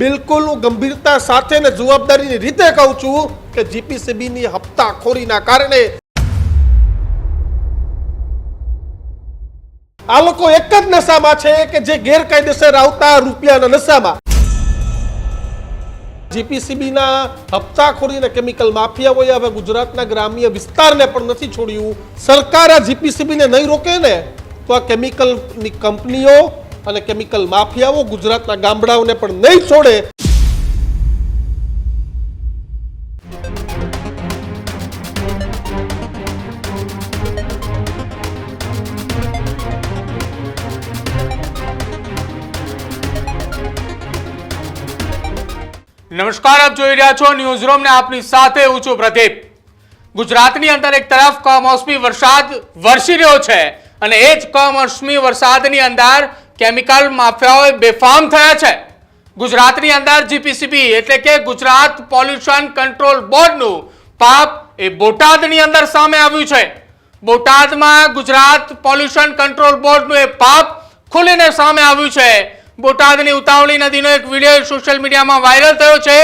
બિલકુલ હું ગંભીરતા સાથે ને જવાબદારીની રીતે કહું છું કે જીપીસીબીની હપ્તાખોરીના કારણે આ લોકો એક જ નશામાં છે કે જે ગેરકાયદેસર આવતા રૂપિયાના નશામાં. જીપીસીબીના હપ્તાખોરી અને કેમિકલ માફિયાઓએ હવે ગુજરાતના ગ્રામ્ય વિસ્તારને પણ નથી છોડ્યું. સરકાર આ જીપીસીબીને નહીં રોકે ને, તો આ કેમિકલની કંપનીઓ અને કેમિકલ માફિયાઓ ગુજરાતના ગામડાઓને પણ નહીં છોડે. નમસ્કાર, આપ જોઈ રહ્યા છો ન્યૂઝ રૂમ ને આપની સાથે હું છું પ્રદીપ. ગુજરાતની અંદર એક તરફ કમોસમી વરસાદ વરસી રહ્યો છે અને એ જ કમોસમી વરસાદની અંદર કેમિકલ માફિયાઓ બેફામ થયા છે. ગુજરાતની અંદર જીપીસીબી એટલે કે ગુજરાત પોલ્યુશન કંટ્રોલ બોર્ડનું પાપ એ બોટાદની અંદર સામે આવ્યું છે. બોટાદમાં ગુજરાત પોલ્યુશન કંટ્રોલ બોર્ડનું એ પાપ ખુલીને સામે આવ્યું છે. બોટાદની ઉતાવળી નદીનો એક વીડિયો સોશિયલ મીડિયામાં વાયરલ થયો છે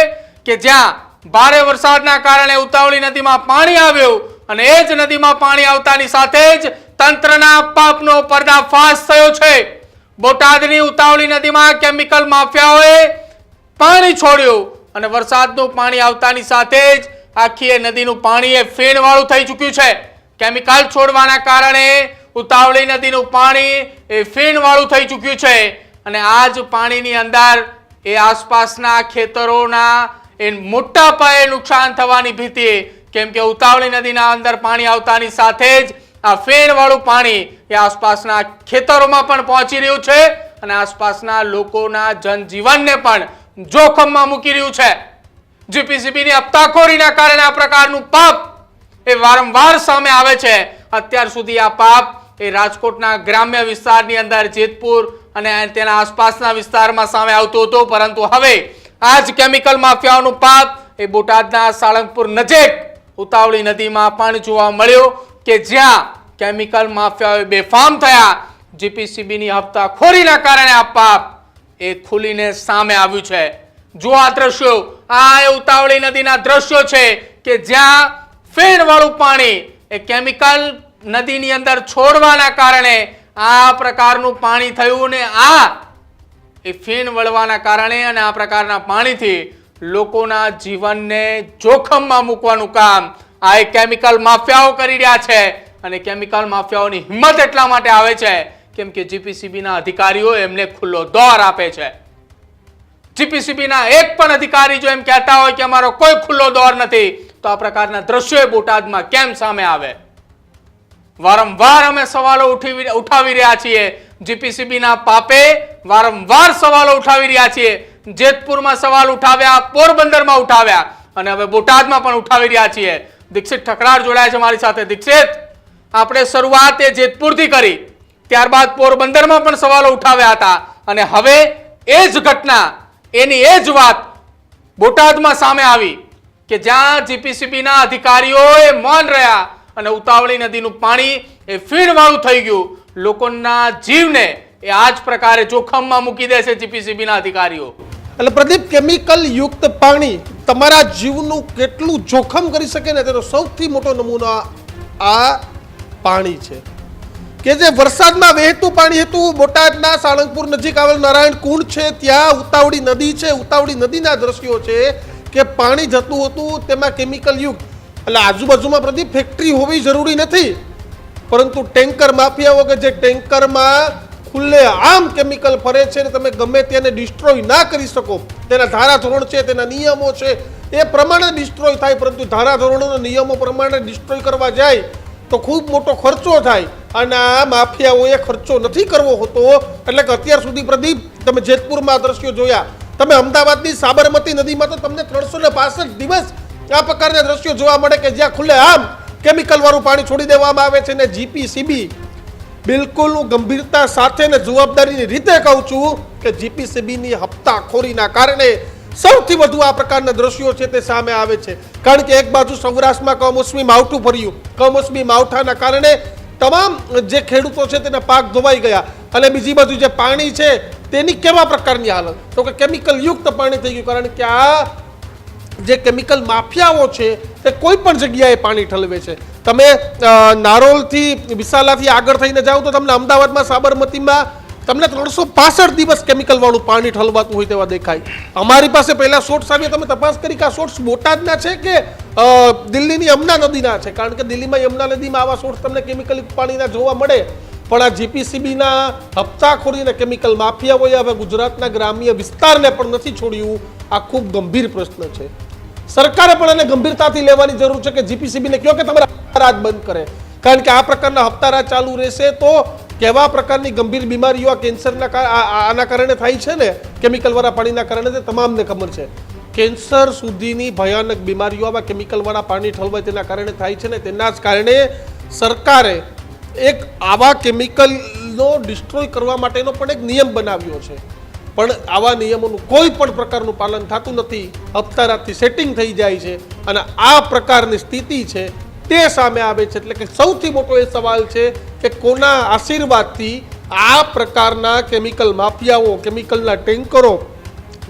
કે જ્યાં ભારે વરસાદના કારણે ઉતાવળી નદીમાં પાણી આવ્યું અને એ જ નદીમાં પાણી આવતાની સાથે જ તંત્રના પાપનો પર્દાફાશ થયો છે. બોટાદની ઉતાવળી નદીમાં કેમિકલ માફિયાઓએ પાણી છોડ્યું અને વરસાદનું પાણી આવતાની સાથે જ આખી એ નદીનું પાણી એ ફેણવાળું થઈ ચૂક્યું છે. કેમિકલ છોડવાના કારણે ઉતાવળી નદીનું પાણી એ ફેણવાળું થઈ ચૂક્યું છે અને આ જ પાણીની અંદર એ આસપાસના ખેતરોના એ મોટા પાયે નુકસાન થવાની ભીતિ, કેમ કે ઉતાવળી નદીના અંદર પાણી આવતાની સાથે જ આ ફેણવાળું પાણી એ આસપાસના ખેતરોમાં પણ પહોંચી રહ્યું છે અને આસપાસના લોકોના જનજીવનને પણ જોખમમાં મૂકી રહ્યું છે. જીપીસીબીની હપ્તાખોરીના કારણે આ પ્રકારનું પાપ એ વારંવાર સામે આવે છે. અત્યાર સુધી આ પાપ એ રાજકોટના ગ્રામ્ય વિસ્તારની અંદર જેતપુર અને તેના આસપાસના વિસ્તારમાં સામે આવતું હતું. પરંતુ હવે આ જ કેમિકલ માફિયાઓનું પાપ એ બોટાદના સાળંગપુર નજીક ઉતાવળી નદીમાં પણ જોવા મળ્યું. કે જ્યાં કેમિકલ માફિયાઓએ બેફામ થયા, જીપીસીબીની હપ્તાખોરીના કારણે આ પાપ એ ખુલીને સામે આવ્યું છે. જો આ દ્રશ્યો. આ એ ઉતાવળી નદીના દ્રશ્યો છે કે જ્યાં ફેણવાળું પાણી એ કેમિકલ નદીની અંદર છોડવાના કારણે આ પ્રકારનું પાણી થયું ને આ એ ફેણ વળવાના કારણે અને આ પ્રકારના પાણીથી લોકોના જીવનને જોખમમાં મૂકવાનું કામ આ કેમિકલ માફિયાઓ કરી રહ્યા છે. અને કેમિકલ માફિયાઓની હિંમત એટલા માટે આવે છે કેમ કે જીપીસીબીના અધિકારીઓ એમને ખુલ્લો દોર આપે છે. જીપીસીબીના એક પણ અધિકારી જો એમ કહેતા હોય કે અમારો કોઈ ખુલ્લો દોર નથી, તો આ પ્રકારના દ્રશ્યો બોટાદમાં કેમ સામે આવે? વારંવાર અમે સવાલો ઉઠી ઉઠાવી રહ્યા છીએ. જીપીસીબીના પાપે વારંવાર સવાલો ઉઠાવી રહ્યા છીએ. જેતપુરમાં સવાલ ઉઠાવ્યા, પોરબંદરમાં ઉઠાવ્યા. અને હવે બોટાદમાં પણ ઉઠાવી રહ્યા છીએ. દીક્ષિત ઠકરાર જોડાયા છે મારી સાથે. દીક્ષિત, આપણે શરૂઆત એ જેતપુરથી કરી, ત્યારબાદ પોરબંદરમાં પણ સવાલો ઉઠાવ્યા હતા. અને હવે એ જ ઘટના, એની એ જ વાત બોટાદમાં સામે આવી કે જ્યાં જીપીસીબીના અધિકારીઓએ મૌન રહ્યા અને ઉતાવળી નદીનું પાણી એ ફીણવાળું થઈ ગયું. લોકોના જીવને એ આ જ પ્રકારે જોખમમાં મૂકી દે છે જીપીસીબીના અધિકારીઓ. એટલે પ્રદીપ કેમિકલ યુક્ત પાણી તમારા જીવનું કેટલું જોખમ કરી શકે ને તેનો સૌથી મોટો નમૂનો આ- પાણી છે. કે જે વરસાદમાં વહેતું પાણી હતું, બોટાદના સાળંગપુર નજીક આવેલ નારાયણ કુંડ છે, ત્યાં ઉતાવળી નદી છે. ઉતાવળી નદીના દ્રશ્યો છે કે પાણી જતું હતું તેમાં કેમિકલ યુક્ત. એટલે આજુબાજુમાં પ્રદીપ ફેક્ટરી હોવી જરૂરી નથી. પરંતુ ટેન્કર માફિયાઓ કે જે ટેન્કરમાં ખુલ્લે આમ કેમિકલ ફરે છે ને તમે ગમે તેને ડિસ્ટ્રોય ના કરી શકો. તેના ધારાધોરણ છે, તેના નિયમો છે, એ પ્રમાણે ડિસ્ટ્રોય થાય, પરંતુ ધારાધોરણો અને નિયમો પ્રમાણે ડિસ્ટ્રોય કરવા જાય, તો ખૂબ મોટો ખર્ચો થાય. અને આ માફિયાઓએ ખર્ચો નથી કરવો હોતો. એટલે કે અત્યાર સુધી પ્રદીપ, તમે જેતપુરમાં દ્રશ્યો જોયા. તમે અમદાવાદની સાબરમતી નદીમાં તો તમને ત્રણસો ને દિવસ આ પ્રકારના દ્રશ્યો જોવા મળે કે જ્યાં ખુલ્લે આમ કેમિકલવાળું પાણી છોડી દેવામાં આવે છે ને જીપીસીબી બિલકુલ હું ગંભીરતા સાથે ને જવાબદારીની રીતે કહું છું કે જીપીસીબીની હપ્તાખોરીના કારણે સૌથી વધુ આ પ્રકારના દ્રશ્યો છે તે સામે આવે છે. કારણ કે એક બાજુ સૌરાષ્ટ્રમાં કમોસમી માવઠું ફર્યું. કમોસમી માવઠાના કારણે તમામ જે ખેડૂતો છે તેના પાક ધોવાઈ ગયા. અને બીજી બાજુ જે પાણી છે તેની કેવા પ્રકારની હાલત? તો કે કેમિકલ યુક્ત પાણી થઈ ગયું. કારણ કે આ જે કેમિકલ માફિયાઓ છે તે કોઈ પણ જગ્યાએ પાણી ઠલવે છે. તમે નારોલથી વિશાલાથી આગળ થઈને જાઓ તો તમને અમદાવાદમાં સાબરમતીમાં તમને ત્રણસો પાસઠ દિવસ કેમિકલવાળું પાણી ઠલવાતું હોય તેવા દેખાય. અમારી પાસે પહેલા શોર્ટ્સ આવ્યા, તમે તપાસ કરી કે આ શોર્ટ્સ બોટાદના છે કે દિલ્હીની યમુના નદીના છે? કારણ કે દિલ્હીમાં યમુના નદીમાં આવા શોર્ટ્સ તમને કેમિકલ પાણીના જોવા મળે. પણ આ જીપીસીબીના હપ્તાખોરી અને કેમિકલ માફિયાઓએ હવે ગુજરાતના ગ્રામ્ય વિસ્તારને પણ નથી છોડ્યું. આ ખૂબ ગંભીર પ્રશ્ન છે. સરકારે પણ એને ગંભીરતાથી લેવાની જરૂર છે કે જીપીસીબીને કહો કે તમારા હપ્તારાજ બંધ કરે. કારણ કે આ પ્રકારના હપ્તારાજ ચાલુ રહેશે તો કેવા પ્રકારની ગંભીર બીમારીઓ આ કેન્સરના આના કારણે થાય છે ને? કેમિકલવાળા પાણીના કારણે તે તમામને ખબર છે. કેન્સર સુધીની ભયાનક બીમારીઓ આવા કેમિકલવાળા પાણી ઠલવાય તેના કારણે થાય છે ને? તેના જ કારણે સરકારે એક આવા કેમિકલનો ડિસ્ટ્રોય કરવા માટેનો પણ એક નિયમ બનાવ્યો છે. પણ આવા નિયમોનું કોઈ પણ પ્રકારનું પાલન થતું નથી. હપ્તારાતથી સેટિંગ થઈ જાય છે અને આ પ્રકારની સ્થિતિ છે તે સામે આવે છે. એટલે કે સૌથી મોટો એ સવાલ છે કે કોના આશીર્વાદથી આ પ્રકારના કેમિકલ માફિયાઓ, કેમિકલના ટેન્કરો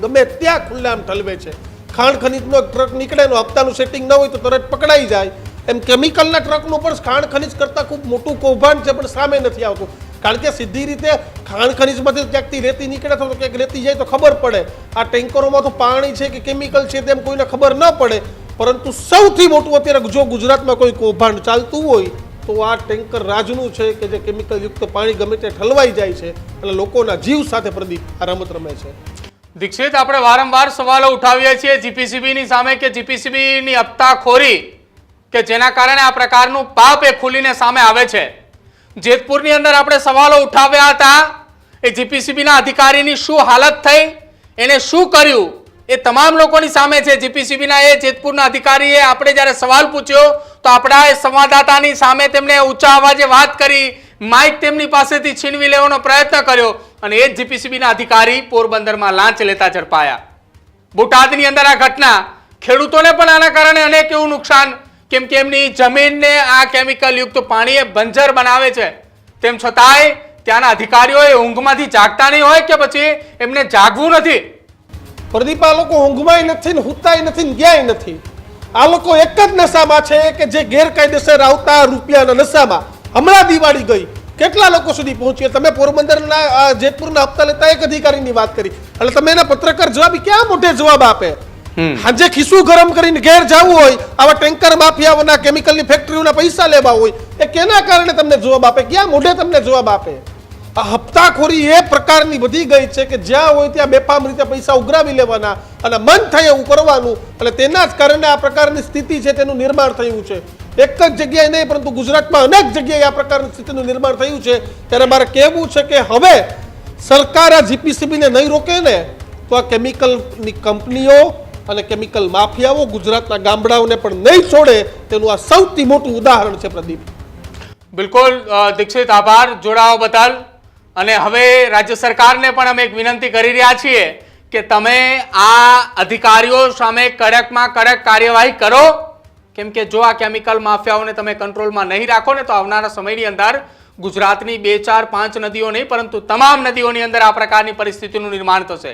ગમે ત્યાં ખુલ્લામ ઠલવે છે. ખાણ ખનીજનો ટ્રક નીકળે એનો હપ્તાનું સેટિંગ ન હોય તો તરત પકડાઈ જાય. એમ કેમિકલના ટ્રકનું પણ ખાણ ખનીજ કરતાં ખૂબ મોટું કૌભાંડ છે, પણ સામે નથી આવતું. કારણ કે સીધી રીતે ખાણ ખનીજમાંથી ક્યાંકથી રેતી નીકળે તો ક્યાંક રેતી જાય તો ખબર પડે. આ ટેન્કરોમાં તો પાણી છે કે કેમિકલ છે તેમ કોઈને ખબર ન પડે. પરંતુ સૌથી મોટું અત્યારે જો ગુજરાતમાં કોઈ કૌભાંડ ચાલતું હોય, તો આ ટેન્કર રાજનું છે કે જે કેમિકલ યુક્ત પાણી ગમે તે ઠલવાઈ જાય છે અને લોકોના જીવ સાથે પ્રદીપ આ રમત રમે છે. દીક્ષિત, આપણે વારંવાર સવાલો ઉઠાવીએ છીએ જીપીસીબીની સામે કે જીપીસીબીની હપ્તાખોરી કે જેના કારણે આ પ્રકારનું પાપ એ ખુલીને સામે આવે છે? જેતપુરની અંદર આપણે સવાલો ઉઠાવ્યા હતા, એ જીપીસીબીના અધિકારીની શું હાલત થઈ એને શું કર્યું? એ તમામ લોકોની સામે છે. જીપીસીબીના એ જેતપુરના અધિકારીએ આપણે જ્યારે સવાલ પૂછ્યો તો આપણા સંવાદદાતાની સામે તેમણે ઊંચા અવાજે વાત કરી, માઇક તેમની પાસેથી છીનવી લેવાનો પ્રયત્ન કર્યો અને એ જ જીપીસીબીના અધિકારી પોરબંદરમાં લાંચ લેતા ઝડપાયા. બોટાદની અંદર આ ઘટના, ખેડૂતોને પણ આના કારણે અનેક એવું નુકસાન, કેમ કે એમની જમીનને આ કેમિકલયુક્ત પાણીએ બંજર બનાવે છે. તેમ છતાંય ત્યાંના અધિકારીઓએ ઊંઘમાંથી જાગતા નહીં હોય કે પછી એમને જાગવું નથી. પ્રદીપ આ લોકો ઊંઘમાંય નથી ને હુતાય નથી ને ગ્યાય નથી. આ લોકો એક જ નશામાં છે કે જે ગેરકાયદેસર આવતા રૂપિયાના નશામાં. હમણાં દિવાળી ગઈ. કેટલા લોકો સુધી પહોંચી તમે પોરબંદરના જેતપુરના હપ્તા લેતા એક અધિકારીની વાત કરી. એટલે તમે એના પત્રકાર જવાબી ક્યાં મોટે જવાબ આપે? હાજે ખિસ્સું ગરમ કરીને ઘેર જવું હોય આવા ટેન્કર માફિયાઓના કેમિકલની ફેક્ટરીઓના પૈસા લેવા હોય એ કેના કારણે તમને જવાબ આપે? ક્યાં મોઢે તમને જવાબ આપે? આ હપ્તાખોરી એ પ્રકારની વધી ગઈ છે કે જ્યાં હોય ત્યાં બેફામ રીતે પૈસા ઉઘરાવી લેવાના અને મન થાય એવું કરવાનું. અને તેના જ કારણે આ પ્રકારની સ્થિતિ છે તેનું નિર્માણ થયું છે. એક જ જગ્યાએ નહીં, પરંતુ ગુજરાતમાં અનેક જગ્યાએ આ પ્રકારની સ્થિતિનું નિર્માણ થયું છે. ત્યારે મારે કહેવું છે કે હવે સરકાર આ જીપીસીબીને નહીં રોકે ને, તો આ કેમિકલની કંપનીઓ અને કેમિકલ માફિયાઓ ગુજરાતના ગામડાઓને પણ નહીં છોડે તેનું આ સૌથી મોટું ઉદાહરણ છે પ્રદીપ. બિલકુલ દીક્ષિત આભાર. જોડાવા બદલ. અને હવે રાજ્ય સરકારને પણ અમે એક વિનંતી કરી રહ્યા છીએ કે તમે આ અધિકારીઓ સામે કડકમાં કડક કાર્યવાહી કરો. કેમ કે જો આ કેમિકલ માફિયાઓને તમે કંટ્રોલમાં નહીં રાખો ને તો આવનારા સમયની અંદર ગુજરાતની બે, ચાર, પાંચ નદીઓ નહીં, પરંતુ તમામ નદીઓની અંદર આ પ્રકારની પરિસ્થિતિનું નિર્માણ થશે.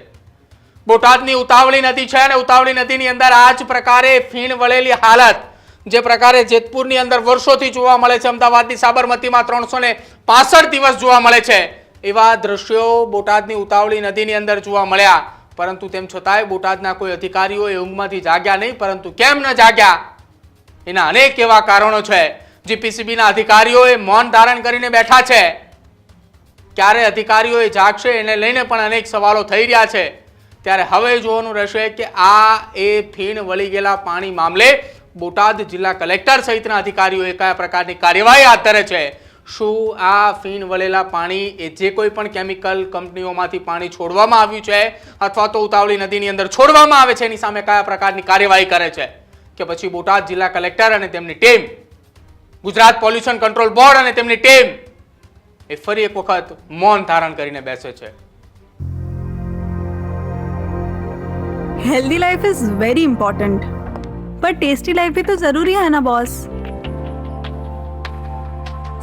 બોટાદની ઉતાવળી નદી છે અને ઉતાવળી નદીની અંદર આ જ પ્રકારે ફીણ વળેલી હાલત, જે પ્રકારે જેતપુરની અંદર વર્ષોથી જોવા મળે છે. અમદાવાદની સાબરમતીમાં ત્રણસો ને દિવસ જોવા મળે છે. એવા દ્રશ્યો બોટાદની ઉતાવળી નદીની અંદર જોવા મળ્યા. પરંતુ તેમ છતાંય બોટાદના કોઈ અધિકારીઓ એ ઊંઘમાંથી જાગ્યા નહીં, પરંતુ કેમ ન જાગ્યા? એના અનેક એવા કારણો છે. જીપીસીબીના અધિકારીઓએ મૌન ધારણ કરીને બેઠા છે. ક્યારે અધિકારીઓ એ જાગશે એને લઈને પણ અનેક સવાલો થઈ રહ્યા છે. ત્યારે હવે જોવાનું રહેશે કે આ એ ફીણ વળી ગયેલા પાણી મામલે બોટાદ જિલ્લા કલેક્ટર સહિતના અધિકારીઓએ કયા પ્રકારની કાર્યવાહી હાથ ધરે છે? શું આ ફીણ વળેલા પાણી એ જે કોઈ પણ કેમિકલ કંપનીઓમાંથી પાણી છોડવામાં આવ્યું છે અથવા તો ઉતાવળી નદીની અંદર છોડવામાં આવે છે, એની સામે કયા પ્રકારની કાર્યવાહી કરે છે? કે પછી બોટાદ જિલ્લા કલેક્ટર અને તેમની team, Gujarat pollution control board અને તેમની ટીમ એ ફરી એક વખત મૌન ધારણ કરીને બેસે છે. Healthy life is very important પર ટેસ્ટી લાઈફ બી તો જરૂરી હે ના બોસ